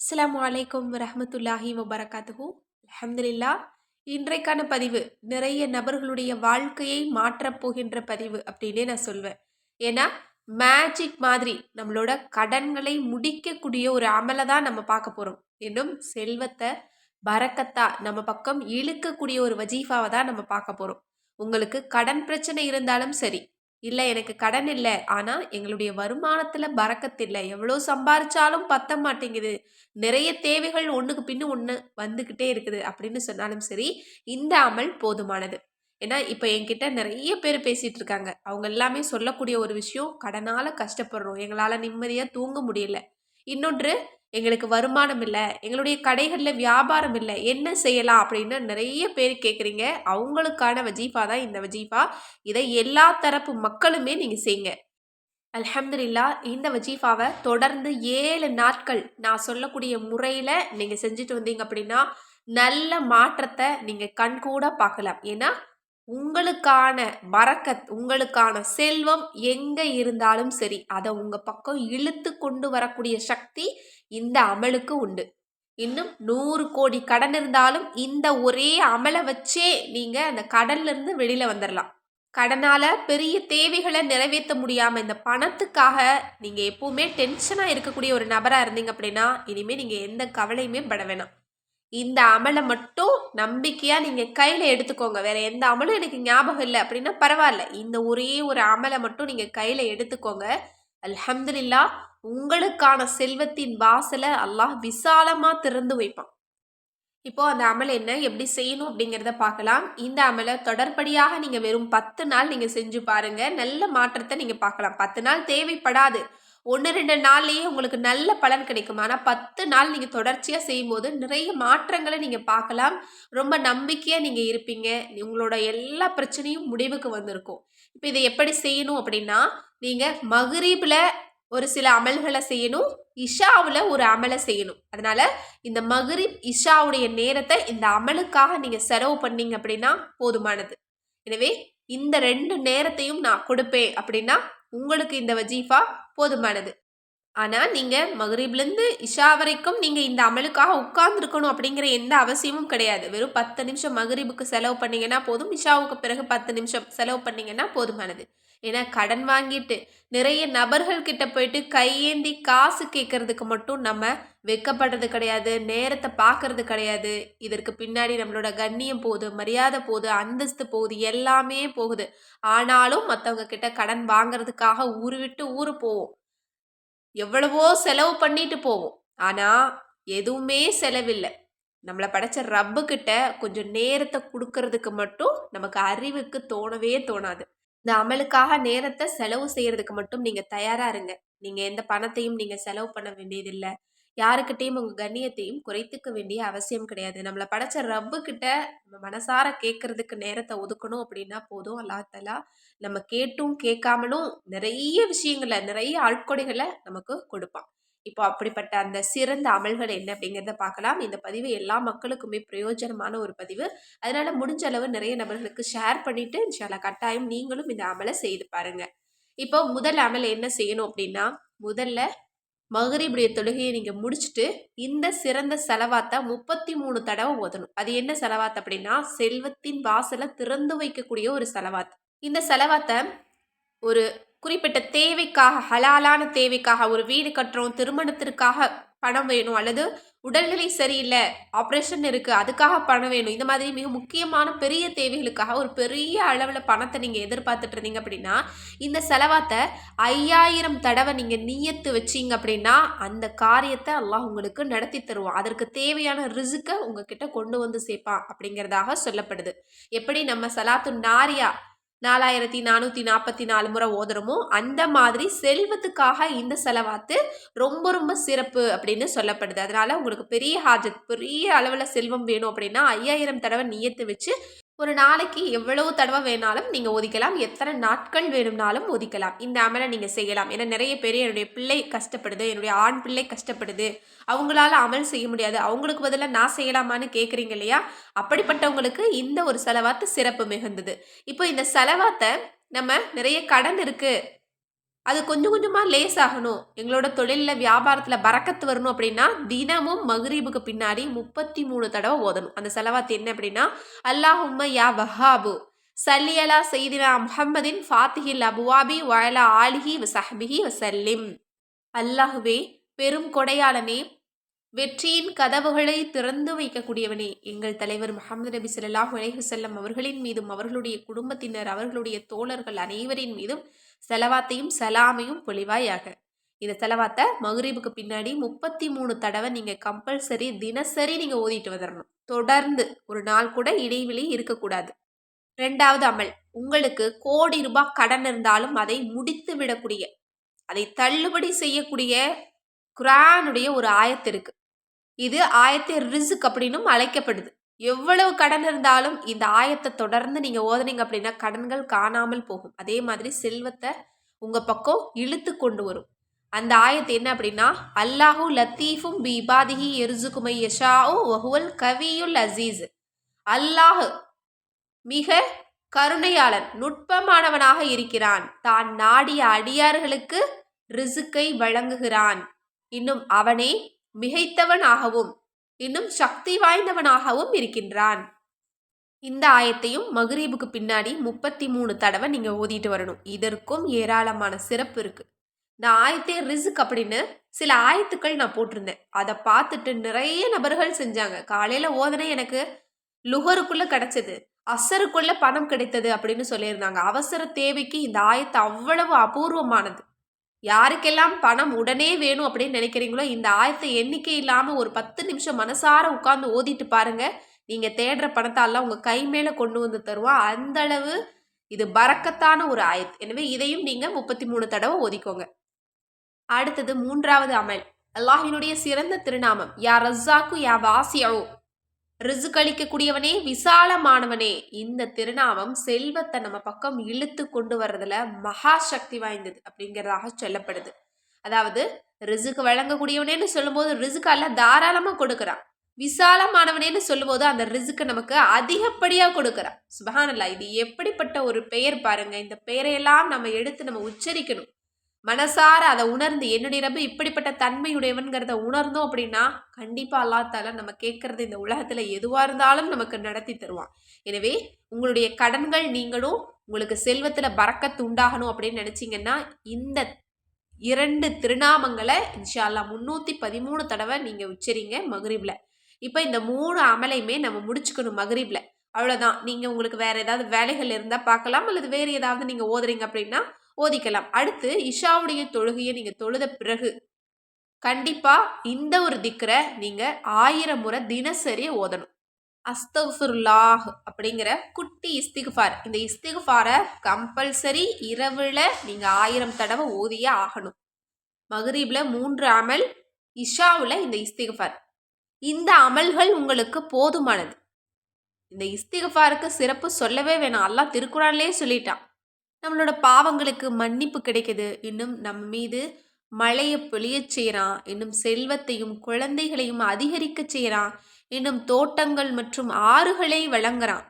அஸ்லாம் வலைக்கம் ரஹமத்துல்லாஹி வபரகாத்துஹு. அல்ஹம்துலில்லா இன்றைக்கான பதிவு நிறைய நபர்களுடைய வாழ்க்கையை மாற்றப் போகின்ற பதிவு அப்படின்னே நான் சொல்வேன். ஏன்னா மேஜிக் மாதிரி நம்மளோட கடன்களை முடிக்கக்கூடிய ஒரு அமலை தான் நம்ம பார்க்க போகிறோம் இன்னும் செல்வத்தை பறக்கத்தா நம்ம பக்கம் இழுக்கக்கூடிய ஒரு வஜீஃபாவை தான் நம்ம பார்க்க போகிறோம் உங்களுக்கு கடன் பிரச்சனை இருந்தாலும் சரி இல்லை எனக்கு கடன் இல்லை. ஆனால் எங்களுடைய வருமானத்தில் பறக்கத்து இல்லை. எவ்வளோ சம்பாரிச்சாலும் பத்த மாட்டேங்குது. நிறைய தேவைகள் ஒன்றுக்கு பின்னு ஒன்று வந்துக்கிட்டே இருக்குது அப்படின்னு சொன்னாலும் சரி இந்த அமல் போதுமானது. ஏன்னா இப்போ என்கிட்ட நிறைய பேர் பேசிகிட்டு இருக்காங்க. அவங்க எல்லாமே சொல்லக்கூடிய ஒரு விஷயம் கடனால் கஷ்டப்படுறோம். எங்களால் நிம்மதியாக தூங்க முடியல. இன்னொன்று எங்களுக்கு வருமானம் இல்லை எங்களுடைய கடைகளில் வியாபாரம் இல்லை என்ன செய்யலாம் அப்படின்னு நிறைய பேர் கேட்குறீங்க அவங்களுக்கான வஜீஃபா தான் இந்த வஜீஃபா. இதை எல்லா தரப்பு மக்களுமே நீங்கள் செய்யுங்க. அல்ஹம்துலில்லா இந்த வஜீஃபாவை தொடர்ந்து ஏழு நாட்கள் நான் சொல்லக்கூடிய முறையில் நீங்கள் செஞ்சுட்டு வந்தீங்க அப்படின்னா நல்ல மாற்றத்தை நீங்கள் கண்கூட பார்க்கலாம். ஏன்னா உங்களுக்கான பறக்கத் உங்களுக்கான செல்வம் எங்கே இருந்தாலும் சரி அதை உங்கள் பக்கம் இழுத்து கொண்டு வரக்கூடிய சக்தி இந்த அமலுக்கு உண்டு. இன்னும் நூறு கோடி கடன் இருந்தாலும் இந்த ஒரே அமலை வச்சே நீங்கள் அந்த கடன்லேருந்து வெளியில் வந்துடலாம் கடனால் பெரிய தேவைகளை நிறைவேற்ற முடியாமல் இந்த பணத்துக்காக நீங்கள் எப்போவுமே டென்ஷனாக இருக்கக்கூடிய ஒரு நபராக இருந்தீங்க அப்படின்னா இனிமேல் நீங்கள் எந்த கவலையுமே பட வேணாம். இந்த அமலை மட்டும் நம்பிக்கையாக நீங்கள் கையில் எடுத்துக்கோங்க. வேறு எந்த அமலும் எனக்கு ஞாபகம் இல்லை அப்படின்னா பரவாயில்ல. இந்த ஒரே ஒரு அமலை மட்டும் நீங்கள் கையில் எடுத்துக்கோங்க. அல்ஹம்துலில்லா உங்களுக்கான செல்வத்தின் வாசலை அல்லாஹ் விசாலமாக திறந்து வைப்பான். இப்போ அந்த அமல் என்ன எப்படி செய்யணும் அப்படிங்கிறத பார்க்கலாம். இந்த அமலை தொடர்படியாக நீங்கள் வெறும் பத்து நாள் நீங்கள் செஞ்சு பாருங்க. நல்ல மாற்றத்தை நீங்கள் பார்க்கலாம். பத்து நாள் தேவைப்படாது. ஒன்று ரெண்டு நாள்லேயே உங்களுக்கு நல்ல பலன் கிடைக்கும். ஆனால் பத்து நாள் நீங்கள் தொடர்ச்சியாக செய்யும்போது நிறைய மாற்றங்களை நீங்கள் பார்க்கலாம். ரொம்ப நம்பிக்கையாக நீங்கள் இருப்பீங்க. உங்களோட எல்லா பிரச்சனையும் முடிவுக்கு வந்திருக்கும். இப்போ இதை எப்படி செய்யணும் அப்படின்னா நீங்கள் மகரீபில் ஒரு சில அமல்களை செய்யணும் இஷாவில் ஒரு அமலை செய்யணும். அதனால இந்த மகரிப் இஷாவுடைய நேரத்தை இந்த அமலுக்காக நீங்கள் செலவு பண்ணீங்க அப்படின்னா போதுமானது. எனவே இந்த ரெண்டு நேரத்தையும் நான் கொடுப்பேன் அப்படின்னா உங்களுக்கு இந்த வஜீஃபா போதுமானது. ஆனால் நீங்கள் மகரீப்லேருந்து இஷா வரைக்கும் நீங்கள் இந்த அமலுக்காக உட்கார்ந்துருக்கணும் அப்படிங்கிற எந்த அவசியமும் கிடையாது. வெறும் பத்து நிமிஷம் மகரீபுக்கு செலவு பண்ணிங்கன்னா போதும். இஷாவுக்கு பிறகு பத்து நிமிஷம் செலவு பண்ணிங்கன்னா போதுமானது. ஏன்னா கடன் வாங்கிட்டு நிறைய நபர்கள் கிட்ட போயிட்டு கையேந்தி காசு கேட்கறதுக்கு மட்டும் நம்ம வெக்கப்படுறது கிடையாது. நேரத்தை பார்க்கறது கிடையாது. இதற்கு பின்னாடி நம்மளோட கண்ணியம் போகுது மரியாதை போகுது அந்தஸ்து போகுது எல்லாமே போகுது. ஆனாலும் மற்றவங்க கிட்ட கடன் வாங்குறதுக்காக ஊர் விட்டு ஊர் போவோம். எவ்வளவோ செலவு பண்ணிட்டு போவோம். ஆனால் எதுவுமே செலவில்லை. நம்மளை படைச்ச ரப்புக்கிட்ட கொஞ்சம் நேரத்தை கொடுக்கறதுக்கு மட்டும் நமக்கு அறிவுக்கு தோணவே தோணாது. இந்த அமலுக்காக நேரத்தை செலவு செய்யறதுக்கு மட்டும் நீங்கள் தயாராக இருங்க. நீங்கள் எந்த பணத்தையும் நீங்கள் செலவு பண்ண வேண்டியதில்லை. யாருக்கிட்டேயும் உங்கள் கண்ணியத்தையும் குறைத்துக்க வேண்டிய அவசியம் கிடையாது. நம்மளை படைச்ச ரப்பு கிட்ட நம்ம மனசார கேட்கறதுக்கு நேரத்தை ஒதுக்கணும் அப்படின்னா போதும் அல்லாத்தலா நம்ம கேட்டும் கேட்காமலும் நிறைய விஷயங்களை நிறைய ஆட்கொடைகளை நமக்கு கொடுப்பான். இப்போ அப்படிப்பட்ட அந்த சிறந்த அமல்கள் என்ன அப்படிங்கிறத பார்க்கலாம். இந்த பதிவு எல்லா மக்களுக்குமே பிரயோஜனமான ஒரு பதிவு. அதனால முடிஞ்ச அளவு நிறைய நபர்களுக்கு ஷேர் பண்ணிட்டு சில கட்டாயம் நீங்களும் இந்த அமலை செய்து பாருங்க. இப்போ முதல் அமல் என்ன செய்யணும் அப்படின்னா முதல்ல மகரிபுடைய தொழுகையை நீங்கள் முடிச்சுட்டு இந்த சிறந்த செலவாத்தை முப்பத்தி மூணு தடவை ஓதணும். அது என்ன செலவாத் அப்படின்னா செல்வத்தின் வாசலை திறந்து வைக்கக்கூடிய ஒரு செலவாத். இந்த செலவாத்தை ஒரு குறிப்பிட்ட தேவைக்காக ஹலாலான தேவைக்காக ஒரு வீடு கட்டுறோம் திருமணத்திற்காக பணம் வேணும் அல்லது உடல்நிலை சரியில்லை ஆப்ரேஷன் இருக்குது அதுக்காக பணம் வேணும். இந்த மாதிரி மிக முக்கியமான பெரிய தேவைகளுக்காக ஒரு பெரிய அளவில் பணத்தை நீங்கள் எதிர்பார்த்துட்டு இருந்தீங்க அப்படின்னா இந்த செலவாத்தை ஐயாயிரம் தடவை நீங்கள் நீயத்து வச்சிங்க அப்படின்னா அந்த காரியத்தை எல்லாம் உங்களுக்கு நடத்தி தருவான். அதற்கு தேவையான ரிசுக்கை உங்ககிட்ட கொண்டு வந்து சேர்ப்பான் அப்படிங்கிறதாக சொல்லப்படுது. எப்படி நம்ம சலாத்து நாரியா நாலாயிரத்தி நானூற்றி நாற்பத்தி நாலு முறை ஓதுறோமோ அந்த மாதிரி செல்வத்துக்காக இந்த செலவாத்து ரொம்ப ரொம்ப சிறப்பு அப்படின்னு சொல்லப்படுது. அதனால் உங்களுக்கு பெரிய ஹாஜத் பெரிய அளவில் செல்வம் வேணும் அப்படின்னா ஐயாயிரம் தடவை நியத்து வச்சு ஒரு நாளைக்கு எவ்வளவு தடவை வேணாலும் நீங்கள் ஒதுக்கலாம். எத்தனை நாட்கள் வேணும்னாலும் ஒதுக்கலாம். இந்த அமலை நீங்கள் செய்யலாம். ஏன்னா நிறைய பேர் என்னுடைய பிள்ளை கஷ்டப்படுது. என்னுடைய ஆண் பிள்ளை கஷ்டப்படுது. அவங்களால அமல் செய்ய முடியாது. அவங்களுக்கு பதிலாக நான் செய்யலாமான்னு கேட்குறீங்க இல்லையா? அப்படிப்பட்டவங்களுக்கு இந்த ஒரு செலவாத்து சிறப்பு மிகுந்தது. இப்போ இந்த செலவாத்தை நம்ம நிறைய கடன் இருக்குது அது கொஞ்சம் கொஞ்சமாக லேஸ் ஆகணும். எங்களோட தொழிலில் வியாபாரத்தில் பறக்கத்து வரணும் அப்படின்னா தினமும் மகரீபுக்கு பின்னாடி முப்பத்தி மூணு தடவை ஓதணும். அந்த செலவாத்து என்ன அப்படின்னா அல்லாஹும்ம யா வஹாபு சல்லியலா செய்தினா முஹம்மதின் ஃபாத்திஹில் அபுவாபி வயலா ஆலிஹி வசஹபிஹி வசல்லிம் அல்லாஹுவே பெரும் கொடையாளனே வெற்றியின் கதவுகளை திறந்து வைக்கக்கூடியவனே எங்கள் தலைவர் முகமது நபி சொல்லாஹ் செல்லம் அவர்களின் மீதும் அவர்களுடைய குடும்பத்தினர் அவர்களுடைய தோழர்கள் அனைவரின் மீதும் செலவாத்தையும் சலாமையும் பொலிவாயாக. இந்த செலவாத்தை மகுரீபுக்கு பின்னாடி முப்பத்தி மூணு தடவை நீங்கள் கம்பல்சரி தினசரி நீங்கள் ஓதிட்டு வந்துடணும் தொடர்ந்து ஒரு நாள் கூட இடைவெளி இருக்கக்கூடாது. ரெண்டாவது அமல் உங்களுக்கு கோடி ரூபாய் கடன் இருந்தாலும் அதை முடித்து விடக்கூடிய அதை தள்ளுபடி செய்யக்கூடிய குரானுடைய ஒரு ஆயத்து இருக்கு. இது ஆயத்தை ரிசுக் அப்படின்னும் அழைக்கப்படுது. எவ்வளவு கடன் இருந்தாலும் இந்த ஆயத்தை தொடர்ந்து நீங்கள் ஓதுனீங்க அப்படின்னா கடன்கள் காணாமல் போகும். அதே மாதிரி செல்வத்தை உங்கள் பக்கம் இழுத்து கொண்டு வரும். அந்த ஆயத்து என்ன அப்படின்னா அல்லாஹு லத்தீஃபும் பிபாதிஹி எருசுகுமை யஷாவு வஹுவல் கவியுல் அசீஸ். அல்லாஹு மிக கருணையாளன் நுட்பமானவனாக இருக்கிறான். தான் நாடிய அடியார்களுக்கு ரிசுக்கை வழங்குகிறான். இன்னும் அவனே மிகைத்தவனாகவும் இன்னும் சக்தி வாய்ந்தவனாகவும் இருக்கின்றான். இந்த ஆயத்தையும் மகரீபுக்கு பின்னாடி முப்பத்தி மூணு தடவை நீங்கள் ஓதிட்டு வரணும். இதற்கும் ஏராளமான சிறப்பு இருக்குது இந்த ஆயத்தே ரிசுக் அப்படின்னு சில ஆயத்துக்கள் நான் போட்டிருந்தேன். அதை பார்த்துட்டு நிறைய நபர்கள் செஞ்சாங்க. காலையில் ஓதனை எனக்கு லுகருக்குள்ளே கிடைச்சது. அசருக்குள்ள பணம் கிடைத்தது அப்படின்னு சொல்லியிருந்தாங்க. அவசர தேவைக்கு இந்த ஆயத்தை அவ்வளவு அபூர்வமானது. யாருக்கெல்லாம் பணம் உடனே வேணும் அப்படின்னு நினைக்கிறீங்களோ இந்த ஆயத்தை எண்ணிக்கை இல்லாமல் ஒரு பத்து நிமிஷம் மனசார உட்காந்து ஓதிட்டு பாருங்க. நீங்கள் தேடுற பணத்தாலாம் உங்கள் கை மேலே கொண்டு வந்து தருவோம் அந்த அளவு இது பறக்கத்தான ஒரு ஆயத். எனவே இதையும் நீங்கள் முப்பத்தி மூணு தடவை ஓதிக்கோங்க. அடுத்தது மூன்றாவது அமல். அல்லாஹினுடைய சிறந்த திருநாமம். யா ரஸ்ஸாக்கு யா வாசியாவோ ரிசுக்களிக்கக்கூடியவனே விசாலமானவனே. இந்த திருநாமம் செல்வத்தை நம்ம பக்கம் இழுத்து கொண்டு வர்றதுல மகா சக்தி வாய்ந்தது அப்படிங்கிறதாக சொல்லப்படுது. அதாவது ரிசுக்கு வழங்கக்கூடியவனேன்னு சொல்லும்போது ரிசுக்கால தாராளமாக கொடுக்குறான். விசாலமானவனேன்னு சொல்லும்போது அந்த ரிசுக்கு நமக்கு அதிகப்படியாக கொடுக்குறான். சுபஹானல்லா இது எப்படிப்பட்ட ஒரு பெயர் பாருங்க. இந்த பெயரையெல்லாம் நம்ம எடுத்து நம்ம உச்சரிக்கணும். மனசார அதை உணர்ந்து என்னுடைய ரப்ப இப்படிப்பட்ட தன்மையுடையவன்கிறத உணர்ந்தோம் அப்படின்னா கண்டிப்பாக அல்லாத்தால நம்ம கேட்கறது இந்த உலகத்தில் எதுவாக இருந்தாலும் நமக்கு நடத்தி தருவான். எனவே உங்களுடைய கடன்கள் நீங்களும் உங்களுக்கு செல்வத்தில் பறக்கத்து உண்டாகணும் அப்படின்னு நினச்சிங்கன்னா இந்த இரண்டு திருநாமங்களை இன்ஷால்லா முந்நூற்றி பதிமூணு தடவை நீங்கள் உச்சரிங்க மகரீபில். இப்போ இந்த மூணு அமலையுமே நம்ம முடிச்சுக்கணும் மகரீபில். அவ்வளோதான் நீங்கள் உங்களுக்கு வேறு ஏதாவது வேலைகள் இருந்தால் பார்க்கலாம் அல்லது வேறு ஏதாவது நீங்கள் ஓதுறீங்க அப்படின்னா ஓதிக்கலாம் அடுத்து இஷாவுடைய தொழுகையை நீங்கள் தொழுத பிறகு கண்டிப்பாக இந்த ஒரு திக்கரை நீங்கள் ஆயிரம் முறை தினசரி ஓதணும். அஸ்தஃபுல்லாஹ் அப்படிங்கிற குட்டி இஸ்திகுஃபார். இந்த இஸ்திகுஃபாரை கம்பல்சரி இரவில் நீங்கள் ஆயிரம் தடவை ஓதியே ஆகணும். மகரீபில் மூன்று அமல் இஷாவில் இந்த இஸ்திகுஃபார். இந்த அமல்கள் உங்களுக்கு போதுமானது. இந்த இஸ்திகுஃபாருக்கு சிறப்பு சொல்லவே வேணாம். அல்லாஹ் திருக்குறான்லேயே சொல்லிட்டான். நம்மளோட பாவங்களுக்கு மன்னிப்பு கிடைக்குது. இன்னும் நம்ம மீது மழையை பொழியச் செய்கிறான் இன்னும் செல்வத்தையும் குழந்தைகளையும் அதிகரிக்க செய்கிறான் இன்னும் தோட்டங்கள் மற்றும் ஆறுகளை வழங்குறான்.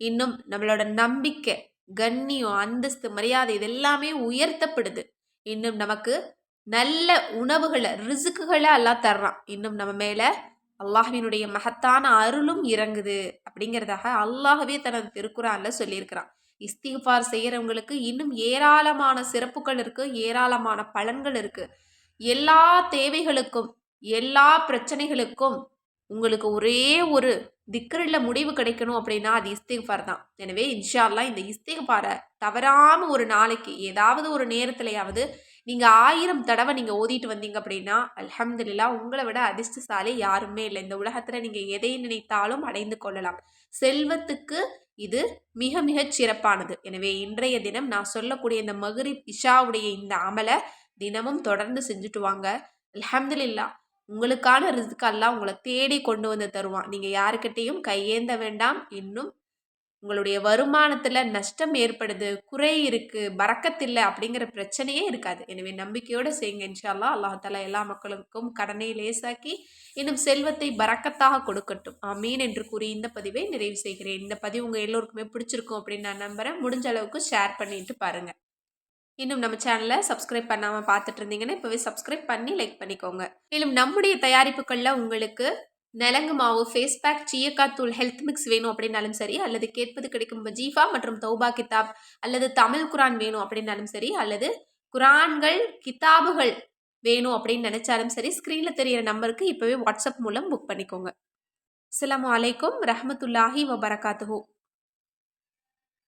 இன்னும் நம்மளோட நம்பிக்கை கண்ணியம் அந்தஸ்து மரியாதை இதெல்லாமே உயர்த்தப்படுது. இன்னும் நமக்கு நல்ல உணவுகளை ரிசுக்குகளை எல்லாம் தர்றான். இன்னும் நம்ம மேலே அல்லாஹினுடைய மகத்தான அருளும் இறங்குது. அப்படிங்கிறதாக அல்லாஹவே தனது திருக்குறான்ல சொல்லியிருக்கிறான். இஸ்திஃபார் செய்கிறவங்களுக்கு இன்னும் ஏராளமான சிறப்புகள் இருக்குது ஏராளமான பலன்கள் இருக்குது எல்லா தேவைகளுக்கும் எல்லா பிரச்சனைகளுக்கும் உங்களுக்கு ஒரே ஒரு திக்கரில் முடிவு கிடைக்கணும் அப்படின்னா அது இஸ்திஃபார் தான். எனவே இன்ஷால்லாம் இந்த இஸ்திஃபாரை தவறாமல் ஒரு நாளைக்கு ஏதாவது ஒரு நேரத்துலையாவது நீங்கள் ஆயிரம் தடவை நீங்கள் ஓதிட்டு வந்தீங்க அப்படின்னா அலமதுல்லா உங்களை விட அதிர்ஷ்டசாலி யாருமே இல்லை. இந்த உலகத்தில் நீங்கள் எதை நினைத்தாலும் அடைந்து கொள்ளலாம். செல்வத்துக்கு இது மிக மிகச் சிறப்பானது. எனவே இன்றைய தினம் நான் சொல்லக்கூடிய இந்த மகரிப் இஷாவுடைய இந்த அமலை தினமும் தொடர்ந்து செஞ்சுட்டு வாங்க. அலமதுல்லா உங்களுக்கான ரிஸ்கெல்லாம் உங்களை தேடி கொண்டு வந்து தருவான். நீங்கள் யாருக்கிட்டேயும் கையேந்த வேண்டாம். இன்னும் உங்களுடைய வருமானத்தில் நஷ்டம் ஏற்படுது குறை இருக்குது பறக்கத்தில்லை அப்படிங்கிற பிரச்சனையே இருக்காது. எனவே நம்பிக்கையோடு செய்யுங்க. இன்ஷால்லா அல்லாஹால எல்லா மக்களுக்கும் கடனை லேசாக்கி இன்னும் செல்வத்தை பறக்கத்தாக கொடுக்கட்டும். மீன் என்று கூறி இந்த பதிவை நிறைவு செய்கிறேன். இந்த பதிவு உங்கள் எல்லோருக்குமே பிடிச்சிருக்கும் அப்படின்னு நான் நம்புகிறேன் முடிஞ்ச அளவுக்கு ஷேர் பண்ணிட்டு பாருங்கள் இன்னும் நம்ம சேனலை சப்ஸ்கிரைப் பண்ணாமல் பார்த்துட்டு இருந்தீங்கன்னா இப்போவே சப்ஸ்கிரைப் பண்ணி லைக் பண்ணிக்கோங்க. மேலும் நம்முடைய தயாரிப்புகளில் உங்களுக்கு நிலங்கு மாவு ஃபேஸ் பேக் சீயக்கா தூள் ஹெல்த் மிக்ஸ் வேணும் அப்படின்னாலும் சரி அல்லது கேட்பது கிடைக்கும் ஜீஃபா மற்றும் தௌபா கிதாப் அல்லது தமிழ் குரான் வேணும் அப்படின்னாலும் சரி அல்லது குரான்கள் கிதாபுகள் வேணும் அப்படின்னு நினச்சாலும் சரி ஸ்க்ரீனில் தெரியிற நம்பருக்கு இப்போவே வாட்ஸ்அப் மூலம் புக் பண்ணிக்கோங்க. அஸ்ஸலாமு அலைக்கும் ரஹமத்துல்லாஹி வபரகாத்துஹூ.